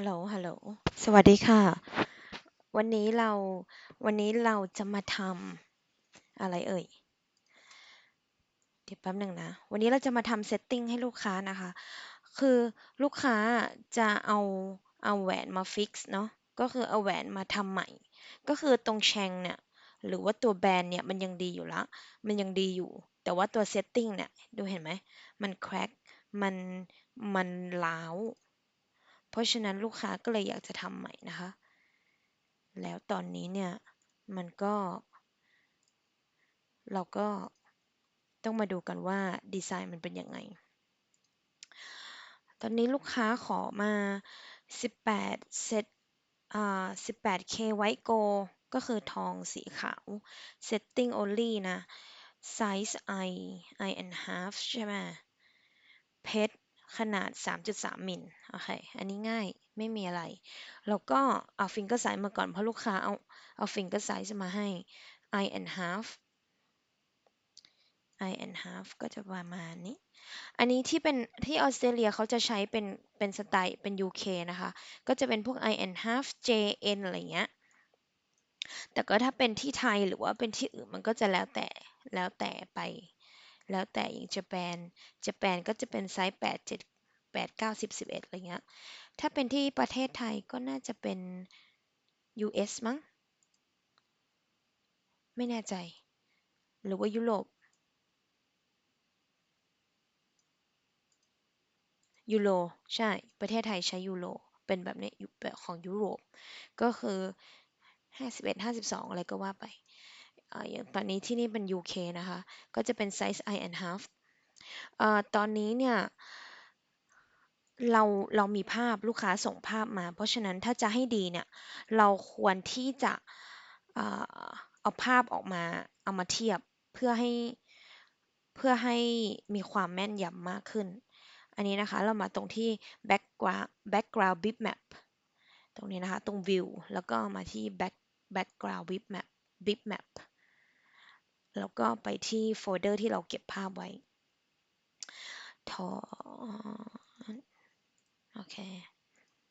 ฮัลโหล ฮัลโหล สวัสดีค่ะ วันนี้เรา วันนี้เราจะมาทำอะไรเอ่ย เดี๋ยวแป๊บหนึ่งนะ วันนี้เราจะมาทำเซตติ้งให้ลูกค้านะคะ คือลูกค้าจะเอา เอาแหวนมาฟิกซ์เนาะ ก็คือเอาแหวนมาทำใหม่ ก็คือตรงแชงเนี่ย หรือว่าตัวแบรนด์เนี่ยมันยังดีอยู่ละ มันยังดีอยู่ แต่ว่าตัวเซตติ้งเนี่ย ดูเห็นไหม มันแครกมัน มันร้าว เพราะฉะนั้นลูกค้าก็เลยอยากจะทำใหม่นะคะ แล้วตอนนี้เนี่ยมันก็ เราก็ต้องมาดูกันว่าดีไซน์มันเป็นยังไง ตอนนี้ลูกค้าขอมา 18 เซตอ่า 18K White Gold ก็คือทองสีขาว Setting only นะ Size I I and half ใช่ไหมเพชร ขนาด 3.3 มิลโอเค อันนี้ง่ายไม่มีอะไร แล้วก็เอา finger size มาก่อนเพราะลูกค้าเอาเอา finger size มาให้ I and half I and half ก็จะประมาณนี้ อันนี้ที่เป็นที่ออสเตรเลียเขาจะใช้เป็นเป็นสไตล์เป็น UK นะคะ ก็จะเป็นพวก I and half JN อะไรเงี้ย แต่ก็ถ้าเป็นที่ไทยหรือว่าเป็นที่อื่นมันก็จะแล้วแต่แล้วแต่ไป แล้วแต่อย่างญี่ปุ่นญี่ปุ่นก็จะเป็นไซส์8 7 8 9 10 11อะไรเงี้ย ถ้าเป็นที่ประเทศไทยก็น่าจะเป็น US มั้ง ไม่แน่ใจ หรือว่ายุโรป ยูโร ใช่ ประเทศไทยใช้ยูโร เป็นแบบนี้แบบของยุโรป ก็คือ 51 52 อะไรก็ว่าไป อย่างตอนนี้ที่นี่เป็น UK นะคะ ก็จะเป็นไซส์ I and half ตอนนี้เนี่ยเราเรามีภาพลูกค้าส่งภาพมา เพราะฉะนั้นถ้าจะให้ดีเนี่ยเราควรที่จะเอาภาพออกมาเอามาเทียบเพื่อให้เพื่อให้มีความแม่นยำมากขึ้น อันนี้นะคะเรามาตรงที่ background background bitmap ตรงนี้นะคะ ตรง view แล้วก็มาที่ back background bitmap bitmap แล้วก็ไปที่โฟลเดอร์ที่เราเก็บภาพไว้ถอนโอเค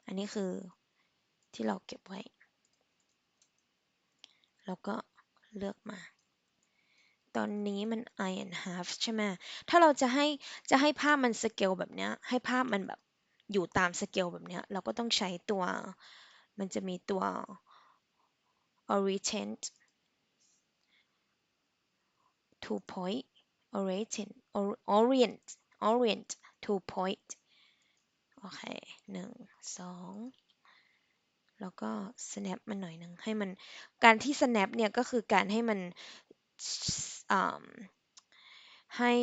อันนี้คือที่เราเก็บไว้ แล้วก็เลือกมา ตอนนี้มัน I and half ใช่ไหม ถ้าเราจะให้จะให้ภาพมันสเกลแบบเนี้ย ให้ภาพมันแบบอยู่ตามสเกลแบบเนี้ย เราก็ต้องใช้ตัว มันจะมีตัว orient two point orient orient orient two point โอเคหนึ่งสองแล้วก็ snap มันหน่อยหนึ่งให้มันการที่ snap เนี่ยก็คือการให้มันให้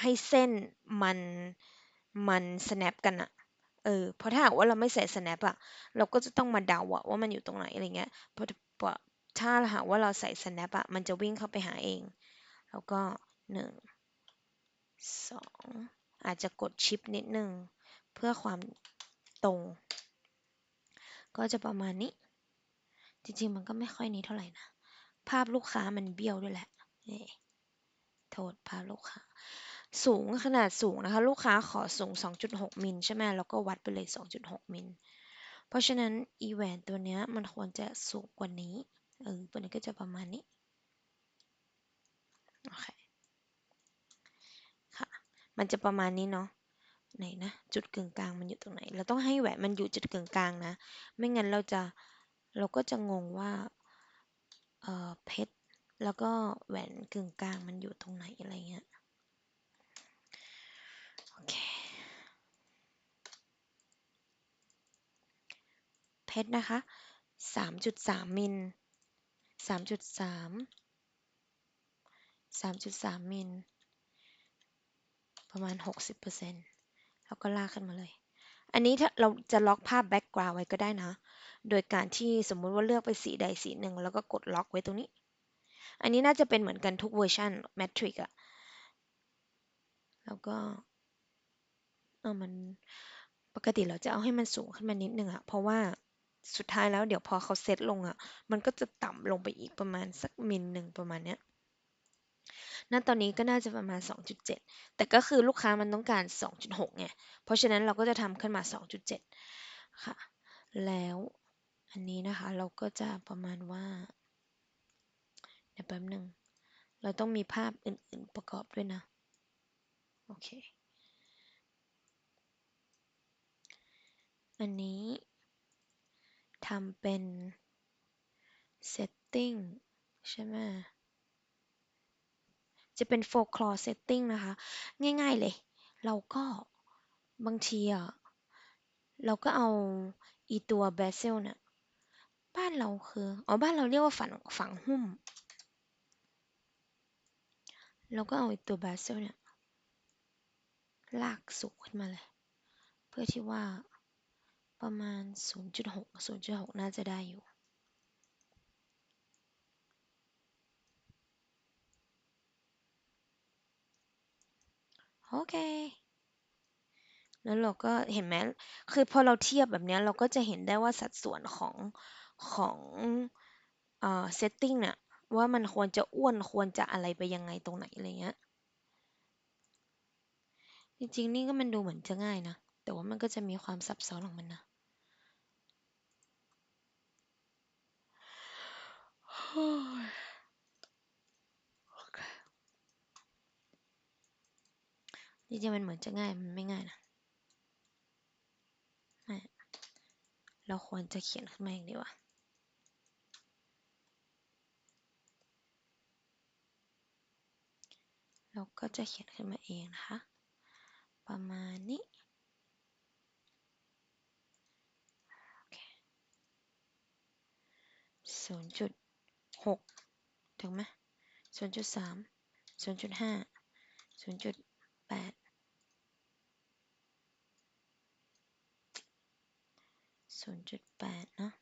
ให้เส้นมันมัน snap กันอะเออเพราะถ้าหากว่าเราไม่ใส่ snap อะเราก็จะต้องมาเดาอะว่ามันอยู่ตรงไหนอะไรเงี้ยเพราะถ้าหากว่าเราใส่ snap อะมันจะวิ่งเข้าไปหาเอง แล้วก็หนึ่งสองอาจจะกดชิปนิดนึง เพื่อความตรง ก็จะประมาณนี้ จริงๆ มันก็ไม่ค่อยนี้เท่าไหร่นะ ภาพลูกค้ามันเบี้ยวด้วยแหละนี่โทษภาพลูกค้า สูงขนาดสูงนะคะ ลูกค้าขอสูง 2.6 มิลใช่ไหมแล้วก็วัดไปเลย 2.6 มิลเพราะฉะนั้นอีแหวนตัวเนี้ยมันควรจะสูงกว่านี้ เออตัวนี้ก็จะประมาณนี้ โอเคค่ะ มันจะประมาณนี้เนาะไหนนะจุดกึ่งกลางมันอยู่ตรงไหน เราต้องให้แหวนมันอยู่จุดกึ่งกลางนะ ไม่งั้นเราจะเราก็จะงงว่าเอ่อเพชรแล้วก็แหวนกึ่งกลางมันอยู่ตรงไหนอะไรเงี้ยโอเคเพชรนะคะ 3.3 มิล 3.3 3.3 มิล ประมาณ 60%แล้วก็ลากขึ้นมาเลย อันนี้ถ้าเราจะล็อกภาพแบ็กกราวด์ไว้ก็ได้นะ โดยการที่สมมุติว่าเลือกไปสีใดสีหนึ่ง แล้วก็กดล็อกไว้ตรงนี้ อันนี้น่าจะเป็นเหมือนกันทุกเวอร์ชันแมทริกอะแล้วก็เออมันปกติเราจะเอาให้มันสูงขึ้นมานิดนึงอะเพราะว่าสุดท้ายแล้วเดี๋ยวพอเขาเซตลงอะมันก็จะต่ำลงไปอีกประมาณสักมิลหนึ่งประมาณเนี้ย ณตอนนี้ก็น่าจะประมาณ 2.7 แต่ก็คือลูกค้ามันต้องการ 2.6ไงเพราะฉะนั้นเราก็จะทำขึ้นมา 2.7 ค่ะ แล้วอันนี้นะคะเราก็จะประมาณว่าเดี๋ยวแป๊บหนึ่งเราต้องมีภาพอื่นๆประกอบด้วยนะ โอเค อันนี้ทำเป็น setting ใช่ไหม จะเป็น folklore setting นะคะ ง่ายๆเลย เราก็บางทีอะเราก็เอาอีตัว basil เนี่ยบ้านเราคืออ๋อบ้านเราเรียกว่าฝังฝังหุ้ม เราก็เอาอีตัว basil เนี่ยลากสูงขึ้นมาเลย เพื่อที่ว่าประมาณ 0.6 0.6 น่าจะได้อยู่ เค แล้วเราก็เห็นไหมคือพอเราเทียบแบบนี้เราก็จะเห็นได้ว่าสัดส่วนของของเอ่อ setting เนี่ยว่ามันควรจะอ้วนควรจะอะไรไปยังไงตรงไหนอะไรเงี้ย จริงๆ นี่ก็มันดูเหมือนจะง่ายนะ แต่ว่ามันก็จะมีความซับซ้อนของมันนะ จริงๆมันเหมือนจะง่าย มันไม่ง่ายนะไม่เราควรจะเขียนขึ้นมาอย่างดีวะเราก็จะเขียนขึ้นมาเองนะคะ ประมาณนี้ศูนย์จุดหกถึงไหมศูนย์จุดสามศูนย์จุดห้าศูนย์จุดแปด ศูนย์จุดแปดเนาะ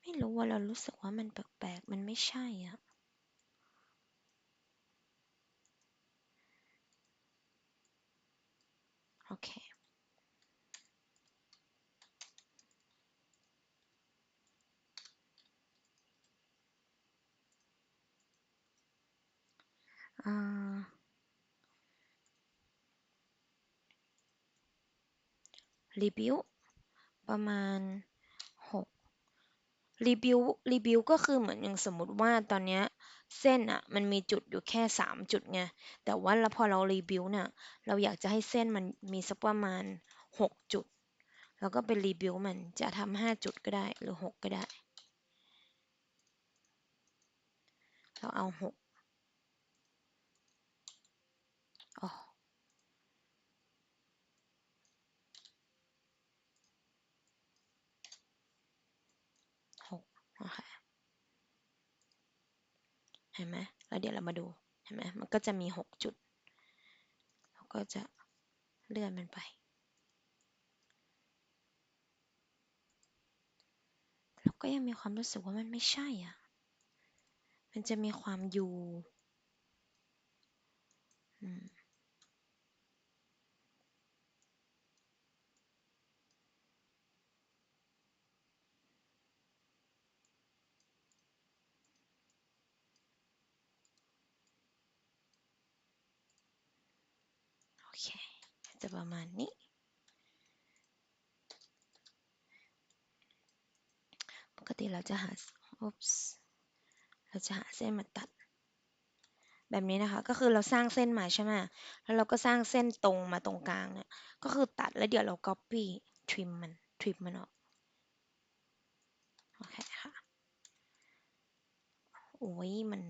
ไม่รู้ว่าเรารู้สึกว่ามันแปลกๆ มันไม่ใช่อะโอเค อ่า รีบิวประมาณหกรีบิวรีบิวก็คือเหมือนอย่างสมมติว่าตอนเนี้ยเส้นอะมันมีจุดอยู่แค่ 3 จุดไง แต่ว่าแล้วพอเรารีบิวเนี่ยเราอยากจะให้เส้นมันมีสักประมาณ 6 จุด แล้วก็ไปรีบิวมันจะทำ5จุดก็ได้หรือ 6 ก็ได้ เราเอา 6 ห็นไหมแล้วเดี๋ยวเรามาดู เห็นไหมมันก็จะมีหกจุด เราก็จะเลื่อนมันไป แล้วก็ยังมีความรู้สึกว่ามันไม่ใช่อะ มันจะมีความอยูอืม อเค จะประมาณนี้ ปกติเราจะหา oops เราจะหาเส้นมาตัด แบบนี้นะคะ ก็คือเราสร้างเส้นมาใช่ไหมแล้วเราก็สร้างเส้นตรงมาตรงกลางเนี่ย ก็คือตัดแล้วเดี๋ยวเรา copy trim มัน trim มันออก โอเคค่ะ โอ้ยมัน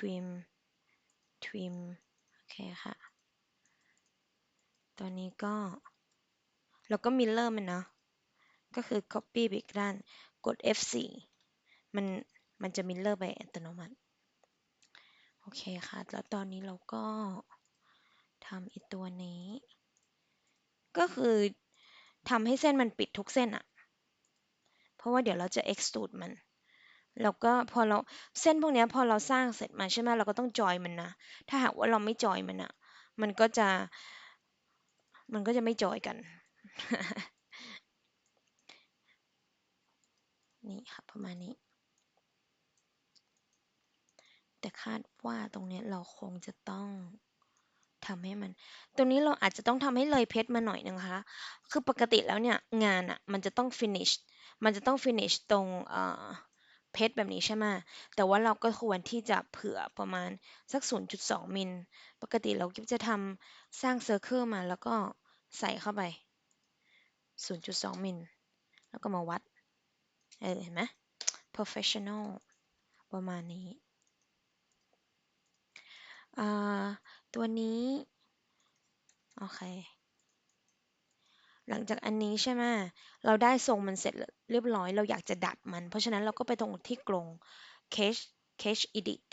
trim trim โอเคค่ะตอนนี้ก็เราก็ mirror มันเนาะ ก็คือ copy ไปอีกด้าน กด F4 มัน มันจะ mirror ไปอัตโนมัติ โอเคค่ะ แล้วตอนนี้เราก็ทำอีกตัวนี้ ก็คือทำให้เส้นมันปิดทุกเส้นอะเพราะว่าเดี๋ยวเราจะ extrude มัน แล้วก็พอเราเส้นพวกนี้พอเราสร้างเสร็จมาใช่ไหมเราก็ต้องจอยมันนะ ถ้าหากว่าเราไม่จอยมันอะมันก็จะ มันก็จะไม่จอยกัน นี่ค่ะประมาณนี้ แต่คาดว่าตรงนี้เราคงจะต้องทำให้มัน ตรงนี้เราอาจจะต้องทำให้เลยเพชรมาหน่อยนึงนะคะ คือปกติแล้วเนี่ยงานอะมันจะต้อง finish มันจะต้อง finish ตรงเอ่อ เพชรแบบนี้ใช่ไหมแต่ว่าเราก็ควรที่จะเผื่อประมาณสัก 0.2 มิล ปกติเราก็จะทำสร้างเซอร์เคิลมาแล้วก็ใส่เข้าไป 0.2 มิล แล้วก็มาวัด เออเห็นไหม professional ประมาณนี้ ตัวนี้ โอเค หลังจากอันนี้ใช่ไหมเราได้ทรงมันเสร็จเรียบร้อย เราอยากจะดัดมัน เพราะฉะนั้นเราก็ไปตรงที่กรง cache cache edit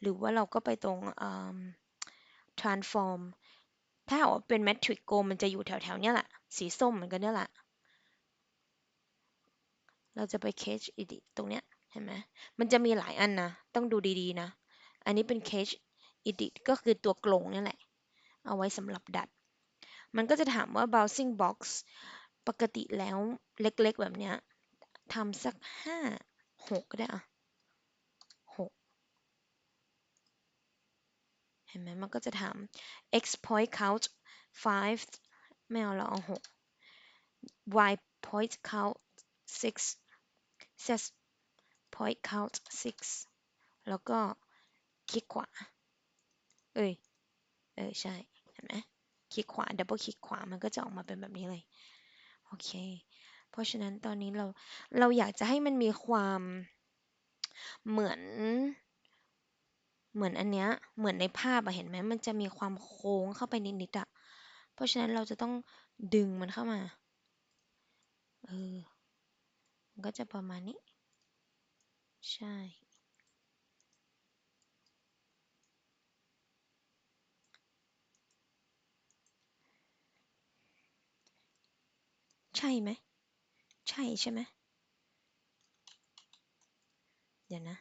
หรือว่าเราก็ไปตรง transform ถ้าหากว่าเป็น metric go มันจะอยู่แถวๆเนี้ยแหละ สีส้มเหมือนกันเนี่ยแหละ เราจะไป cache edit ตรงเนี้ยเห็นไหมมันจะมีหลายอันนะ ต้องดูดีๆนะ อันนี้เป็น cache edit ก็คือตัวกรงนี่แหละ เอาไว้สำหรับดัด มันก็จะถามว่า bouncing box ปกติแล้วเล็กๆแบบเนี้ยทำสักห้าหกก็ได้อะหกเห็นไหมมันก็จะถาม x point count five ไม่เอาเราเอาหก y point count six z point count six แล้วก็คลิกขวา เอ้ย เออ ใช่ เห็นไหม คลิกขวาดับเบิลคลิกขวามันก็จะออกมาเป็นแบบนี้เลยโอเคเพราะฉะนั้นตอนนี้เราเราอยากจะให้มันมีความเหมือน เหมือนอันเนี้ยเหมือนในภาพอะเห็นไหมมันจะมีความโค้งเข้าไปนิดๆอะเพราะฉะนั้นเราจะต้องดึงมันเข้ามาเออมันก็จะประมาณนี้ ใช่ ใช่ไหม ใช่ใช่ไหม เดี๋ยวนะ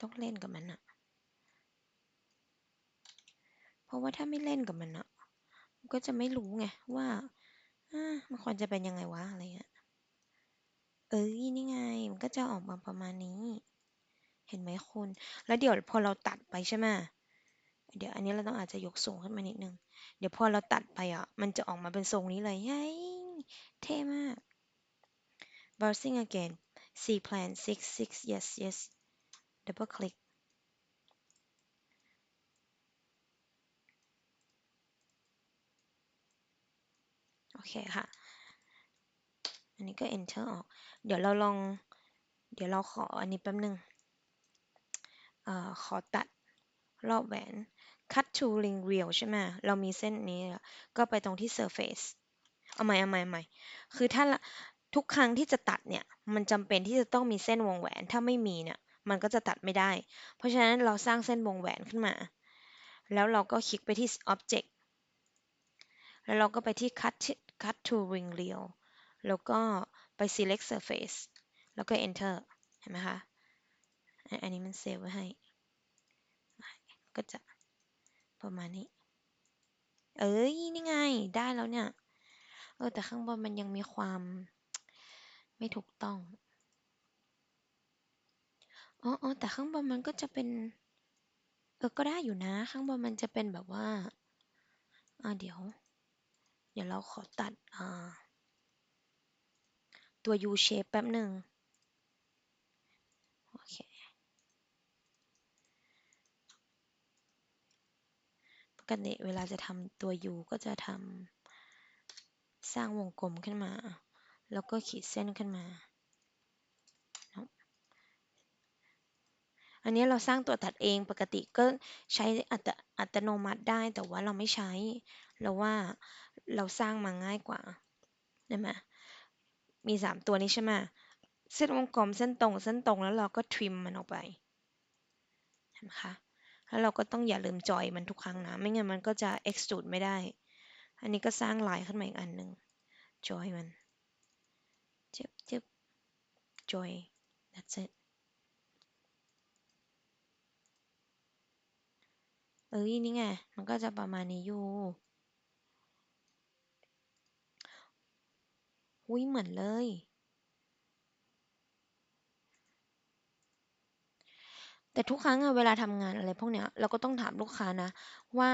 ต้องเล่นกับมันอะเพราะว่าถ้าไม่เล่นกับมันอะมันก็จะไม่รู้ไงว่ามันควรจะเป็นยังไงวะอะไรเงี้ย เอ้ยนี่ไง มันก็จะออกมาประมาณนี้ เห็นไหมคุณ แล้วเดี๋ยวพอเราตัดไปใช่ไหมเดี๋ยวอันนี้เราต้องอาจจะยกสูงขึ้นมานิดนึง เดี๋ยวพอเราตัดไปอะ มันจะออกมาเป็นทรงนี้เลยยัย เท่มาก browsing again see plan six six yes yes double click โอเคค่ะ อันนี้ก็ enter ออก เดี๋ยวเราลอง เดี๋ยวเราขออันนี้แป๊บนึงอขอตัดรอบแหวน cut to ring wheel ใช่ไหม เรามีเส้นนี้ ก็ไปตรงที่ surface เอาใหม่เอาใหม่ใหม่คือถ้าทุกครั้งที่จะตัดเนี่ย มันจำเป็นที่จะต้องมีเส้นวงแหวน ถ้าไม่มีเนี่ย มันก็จะตัดไม่ได้ เพราะฉะนั้นเราสร้างเส้นวงแหวนขึ้นมา แล้วเราก็คลิกไปที่ object แล้วเราก็ไปที่ cut cut to ring wheel แล้วก็ไป select surface แล้วก็ enter เห็นไหมคะ อันนี้มันเซฟไว้ให้ ก็จะประมาณนี้ เอ้ย นี่ไง ได้แล้วเนี่ย เออแต่ข้างบนมันยังมีความ ไม่ถูกต้องอ๋อแต่ข้างบนมันก็จะเป็น เออก็ได้อยู่นะ ข้างบนมันจะเป็นแบบว่าอ่าเดี๋ยว เดี๋ยวเราขอตัดอ่าตัว U shape แป๊บหนึ่งโอเคปกติเวลาจะทำตัว U ก็จะทำ สร้างวงกลมขึ้นมา แล้วก็ขีดเส้นขึ้นมา อันนี้เราสร้างตัวตัดเองปกติก็ใช้อัตอัตโนมัติได้แต่ว่าเราไม่ใช้ เราว่าเราสร้างมาง่ายกว่าใช่ไหมมีสามตัวนี้ใช่ไหมเส้นวงกลมเส้นตรงเส้นตรงแล้วเราก็ทริมมันออกไปเห็นไหมคะแล้วเราก็ต้องอย่าลืมจอยมันทุกครั้งนะ ไม่งั้นมันก็จะ extrude ไม่ได้ อันนี้ก็สร้างลายขึ้นมาอีกอันหนึ่ง จอยมันจึบจึบจอย that's it เอ้ยนี่ไง มันก็จะประมาณนี้อยู่หุ้ยเหมือนเลย แต่ทุกครั้งเวลาทำงานอะไรพวกเนี้ย เราก็ต้องถามลูกค้านะ ว่า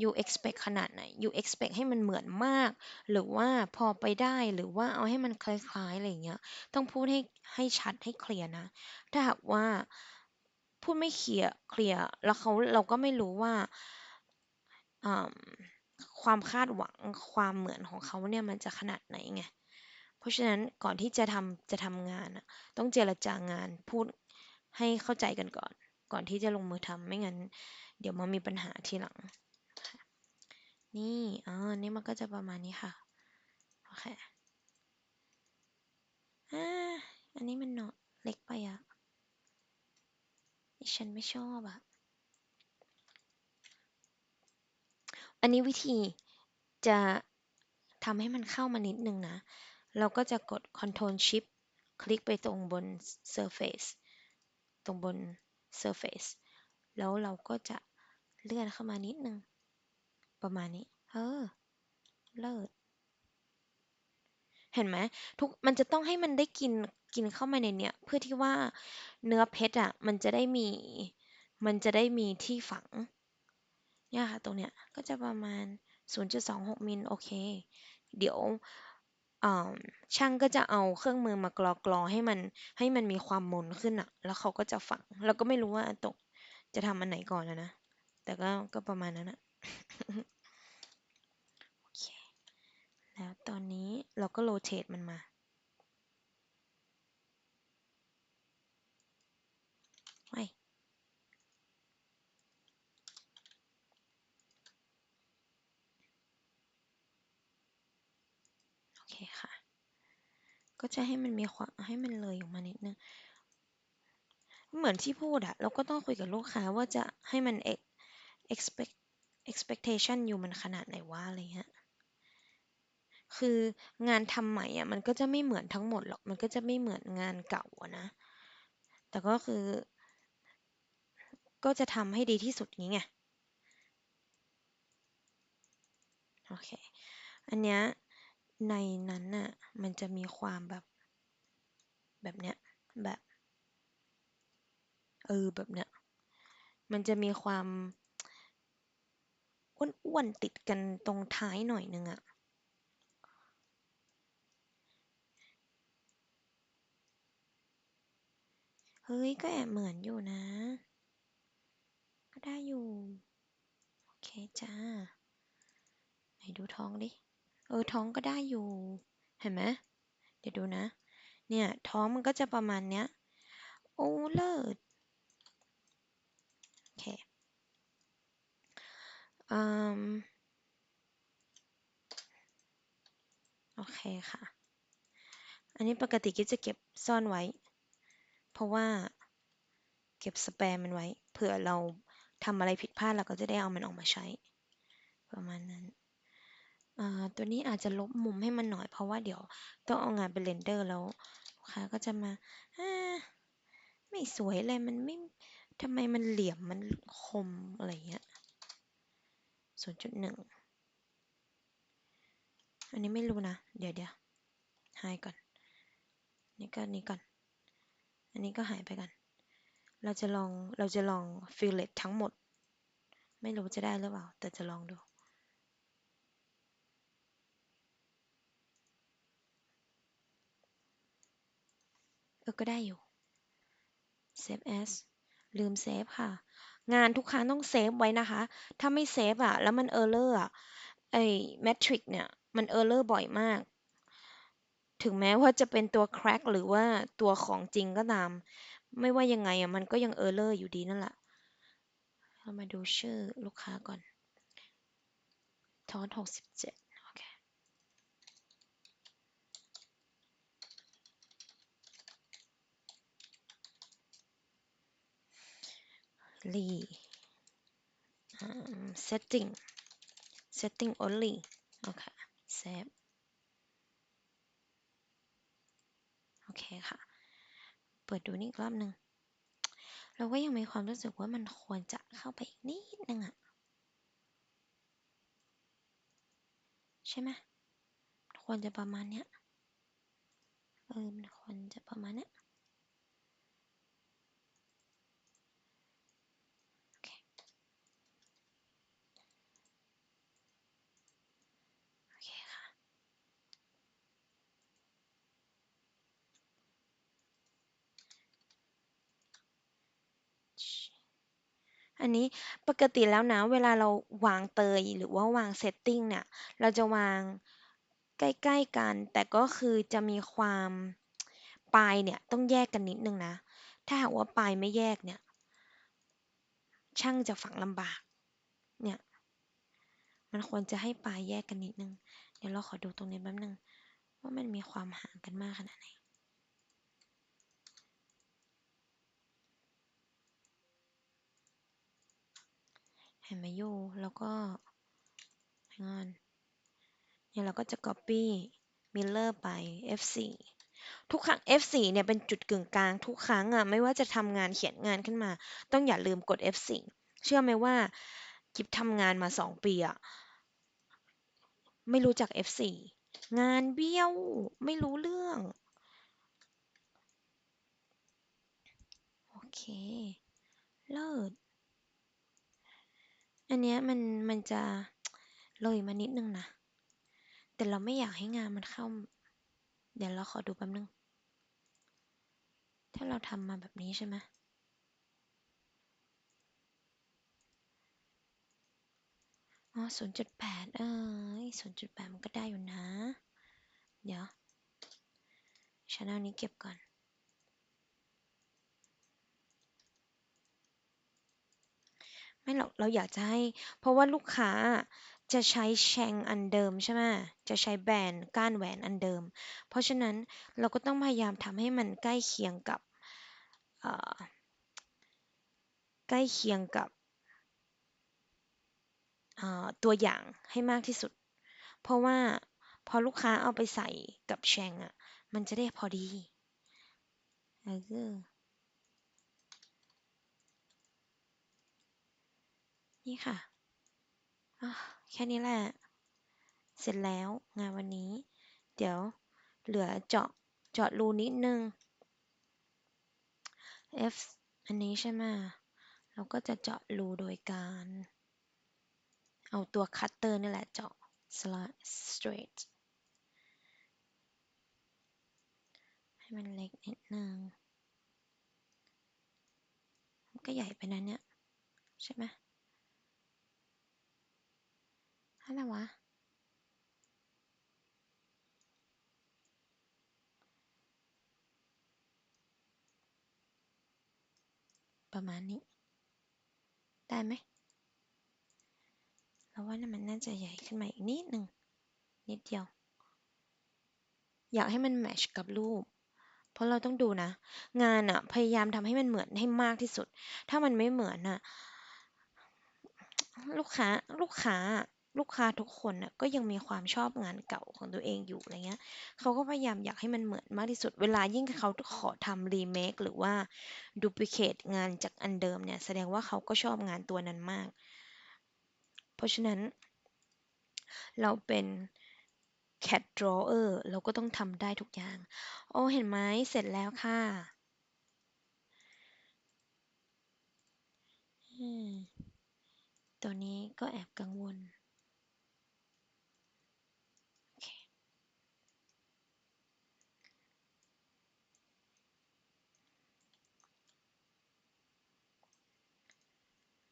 you expect ขนาดไหน you expect ให้มันเหมือนมาก หรือว่าพอไปได้หรือว่าเอาให้มันคล้ายๆอะไรอย่างเงี้ยต้องพูดให้ให้ชัดให้เคลียร์นะ ถ้าหากว่าพูดไม่เคลียร์เคลียร์แล้วเขาเราก็ไม่รู้ว่าความคาดหวังความเหมือนของเขาเนี่ยมันจะขนาดไหนไงเพราะฉะนั้นก่อนที่จะทำจะทำงานต้องเจรจางานพูดให้เข้าใจกันก่อน ก่อนที่จะลงมือทำไม่งั้น เดี๋ยวมันมีปัญหาทีหลัง นี่อ๋อนี่มันก็จะประมาณนี้ค่ะ โอเคอ่าอันนี้มันเนาะเล็กไปอะฉันไม่ชอบอะอันนี้วิธีจะทำให้มันเข้ามานิดนึงนะ เราก็จะกด Ctrl Shift คลิกไปตรงบน Surface ตรงบน Surface แล้วเราก็จะเลื่อนเข้ามานิดนึง ประมาณนี้ เออ เลิศ เห็นไหมทุกมันจะต้องให้มันได้กินกินเข้ามาในเนี้ย เพื่อที่ว่าเนื้อเพชรอะ มันจะได้มี มันจะได้มีที่ฝัง เนี่ยค่ะ ตรงเนี้ยก็จะประมาณ 0.26 มิลโอเค เดี๋ยวช่างก็จะเอาเครื่องมือมากรอกรอให้มันให้มันมีความมนขึ้นอะแล้วเขาก็จะฝัง เราก็ไม่รู้ว่าตกจะทำอันไหนก่อนนะนะแต่ก็ก็ประมาณนั้นอะ โอเค แล้วตอนนี้เราก็โรเตทมันมา ไว้โอเคค่ะ ก็จะให้มันมีความให้มันเลยออกมานิดนึง เหมือนที่พูดอะเราก็ต้องคุยกับลูกค้าว่าจะให้มัน expect expectation อยู่มันขนาดไหนวะอะไรเงี้ย คืองานทำใหม่อะมันก็จะไม่เหมือนทั้งหมดหรอก มันก็จะไม่เหมือนงานเก่านะ แต่ก็คือ ก็จะทำให้ดีที่สุดนี้ไง โอเค อันเนี้ยในนั้นน่ะมันจะมีความแบบแบบเนี้ยแบบ เออแบบเนี้ยมันจะมีความ อ้วนๆติดกันตรงท้ายหน่อยนึงอะเฮ้ย ก็แอบเหมือนอยู่นะ ก็ได้อยู่ โอเคจ้า ไหนดูท้องดิ เออท้องก็ได้อยู่ เห็นไหมเดี๋ยวดูนะ เนี่ยท้องมันก็จะประมาณเนี้ย โอ้เลิศอเคอื มโอเคค่ะ อันนี้ปกติกิ๊จะเก็บซ่อนไว้ เพราะว่าเก็บสแปร์มันไว้ เผื่อเราทำอะไรผิดพลาดเราก็จะได้เอามันออกมาใช้ ประมาณนั้นตัวนี้อาจจะลบมุมให้มันหน่อยเพราะว่าเดี๋ยวต้องเอางานไปเรนเดอร์แล้วลูกค้าก็จะมาไม่สวยเลยมันไม่ทำไมมันเหลี่ยมมันคมอะไรเงี้ย ศูนย์จุดหนึ่งอันนี้ไม่รู้นะ เดี๋ยวเดี๋ยวหายก่อน นี่ก็นี้ก่อน อันนี้ก็หายไปก่อน เราจะลอง เราจะลองฟิลเลตทั้งหมด ไม่รู้จะได้หรือเปล่า แต่จะลองดู เออก็ได้อยู่ save as ลืมเซฟค่ะ งานทุกครั้งต้องเซฟไว้นะคะ ถ้าไม่เซฟอะแล้วมันเออร์เลอร์อะไอ้แมทริกเนี่ย มันเออร์เลอร์บ่อยมาก ถึงแม้ว่าจะเป็นตัว crack หรือว่าตัวของจริงก็ตาม ไม่ว่ายังไงอะมันก็ยังเออร์เลอร์อยู่ดีนั่นแหละเรามาดูชื่อลูกค้าก่อนทอนหกสิบเจ็ด โอเคลีอืม setting setting only โอเค save โอเคค่ะ เปิดดูนี่อีกรอบหนึ่งเราก็ยังมีความรู้สึกว่ามันควรจะเข้าไปอีกนิดนึงอะใช่ไหมควรจะประมาณเนี้ยเออมันควรจะประมาณเนี้ย อันนี้ปกติแล้วนะ เวลาเราวางเตยหรือว่าวางเซตติ้งเนี่ย เราจะวางใกล้ๆกัน แต่ก็คือจะมีความปลายเนี่ยต้องแยกกันนิดนึงนะ ถ้าหากว่าปลายไม่แยกเนี่ย ช่างจะฝังลำบาก เนี่ย มันควรจะให้ปลายแยกกันนิดนึง เดี๋ยวเราขอดูตรงนี้แป๊บนึง ว่ามันมีความห่างกันมากขนาดไหน ห็นไหมโยแล้วก็งานเนี่ยเราก็จะ copy mirror ไป F4 ทุกครั้ง F4 เนี่ยเป็นจุดกึ่งกลางทุกครั้งอะไม่ว่าจะทำงานเขียนงานขึ้นมา ต้องอย่าลืมกด F4 เชื่อไหมว่ากิฟทำงานมาสองปีอะไม่รู้จัก F4 งานเบี้ยวไม่รู้เรื่อง โอเค เลิศ อันเนี้ยมันมันจะเลยมานิดนึงนะ แต่เราไม่อยากให้งานมันเข้า เดี๋ยวเราขอดูแป๊บนึง ถ้าเราทำมาแบบนี้ใช่ไหมอ๋อศูนย์จุดแปดเอ้ยศูนย์จุดแปดมันก็ได้อยู่นะ เดี๋ยวช anel นี้เก็บก่อน ไม่หรอกเราอยากจะให้ เพราะว่าลูกค้าจะใช้แชงอันเดิมใช่ไหมจะใช้แบรนด์ก้านแหวนอันเดิม เพราะฉะนั้นเราก็ต้องพยายามทำให้มันใกล้เคียงกับเอ่อใกล้เคียงกับเอ่อตัวอย่างให้มากที่สุด เพราะว่าพอลูกค้าเอาไปใส่กับแชงอะมันจะได้พอดีเออ นี่ค่ะแค่นี้แหละ เสร็จแล้วงานวันนี้ เดี๋ยวเหลือเจาะเจาะรูนิดนึง F อันนี้ใช่ไหมเราก็จะเจาะรูโดยการ เอาตัวคัตเตอร์นี่แหละเจาะ straight ให้มันเล็กนิดนึงก็ใหญ่ไปนะเนี่ย ใช่ไหม อะไรวะ ประมาณนี้ ได้ไหมเราว่ามันน่าจะใหญ่ขึ้นมาอีกนิดหนึ่งนิดเดียว อยากให้มันแมชกับรูปเพราะเราต้องดูนะ งานอะพยายามทำให้มันเหมือนให้มากที่สุด ถ้ามันไม่เหมือนอะลูกค้าลูกค้า ลูกค้าทุกคนน่ะก็ยังมีความชอบงานเก่าของตัวเองอยู่อะไรเงี้ยเขาก็พยายามอยากให้มันเหมือนมากที่สุด เวลายิ่งเขาขอทำรีเมคหรือว่าดูพิเคทงานจากอันเดิมเนี่ย แสดงว่าเขาก็ชอบงานตัวนั้นมาก เพราะฉะนั้น เราเป็น cat drawer เราก็ต้องทำได้ทุกอย่าง โอ้เห็นไหมเสร็จแล้วค่ะตัวนี้ก็แอบกังวล โอเค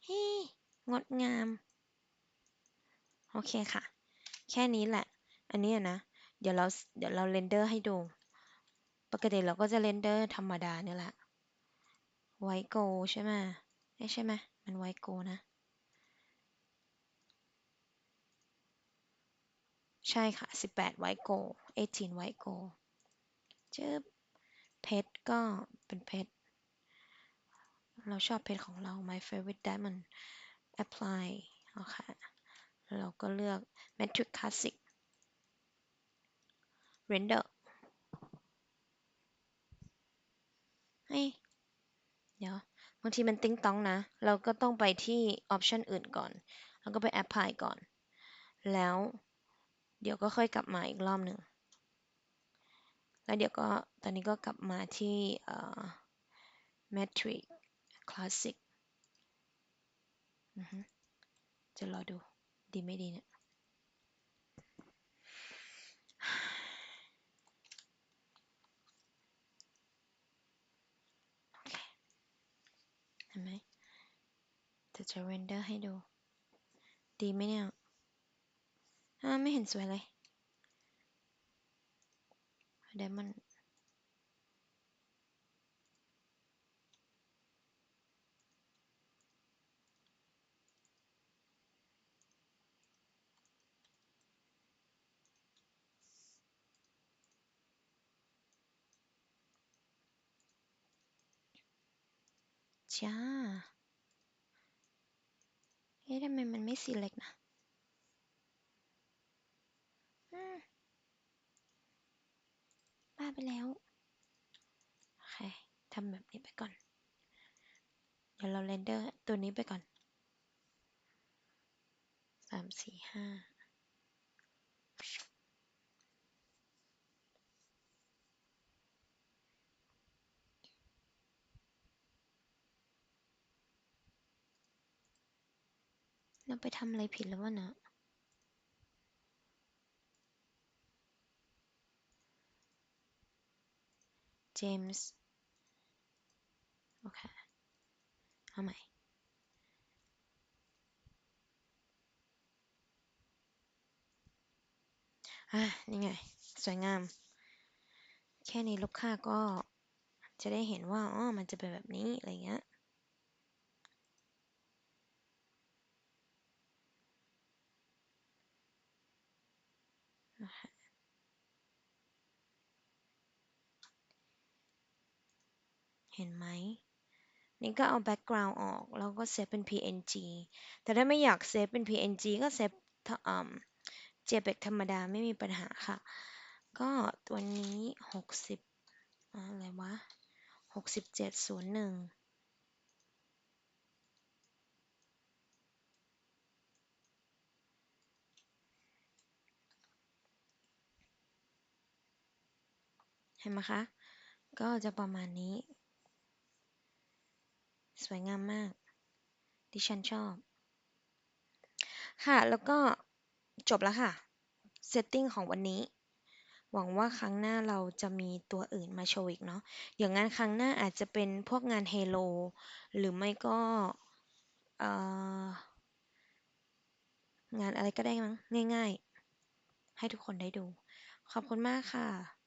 เฮ้งดงาม โอเคค่ะ แค่นี้แหละ อันนี้นะ เดี๋ยวเรา เดี๋ยวเราเรนเดอร์ให้ดู ปกติเราก็จะเรนเดอร์ธรรมดาเนี่ยแหละ ไวโกใช่ไหมไม่ใช่ไหมมันไวโกนะ ใช่ค่ะ 18 ไวโก18 ไวโกจึ๊บเพชรก็เป็นเพชร เราชอบเพชรของเรา my favorite diamond apply โอเคเราก็เลือก metric classic render เฮ้ยเดี๋ยวบางทีมันติ้งต้องนะ เราก็ต้องไปที่ option อื่นก่อน แล้วก็ไป apply ก่อน แล้วเดี๋ยวก็ค่อยกลับมาอีกรอบหนึ่ง แล้วเดี๋ยวก็ตอนนี้ก็กลับมาที่ metric classic จะรอดู ดีไม่ดีเนี่ย โอเคเห็นไหมจะดี๋ยวจะ render ให้ดู ดีไหมเนี่ยอ่าไม่เห็นสวยเลย Diamond จ้า เอ๊ะทำไมมันไม่ select นะบ้าไปแล้ว โอเคทำแบบนี้ไปก่อน เดี๋ยวเรา render ตัวนี้ไปก่อนสามสี่ห้า เราไปทำอะไรผิดแล้ววะเนะเจมส์โอเค เอาใหม่ อะนี่ไง สวยงาม แค่นี้ลบค่าก็จะได้เห็นว่า อ๋อ มันจะเป็นแบบนี้ อะไรเงี้ย ห็นไหม นี่ก็เอา background ออก แล้วก็เซฟเป็น png แต่ถ้าไม่อยากเซฟเป็น png ก็เซฟอ่า jpeg ธรรมดาไม่มีปัญหาค่ะ ก็ตัวนี้หกสิบอะไรวะหกสิบเจ็ดศูนย์หนึ่งเห็นไหมคะ ก็จะประมาณนี้ สวยงามมาก ดิฉันชอบ ค่ะ แล้วก็จบแล้วค่ะ เซตติ้งของวันนี้ หวังว่าครั้งหน้าเราจะมีตัวอื่นมาโชว์อีกเนาะอย่างงานครั้งหน้าอาจจะเป็นพวกงานเฮโลหรือไม่ก็งานอะไรก็ได้มั้งง่าย ๆ ให้ทุกคนได้ดู ขอบคุณมากค่ะ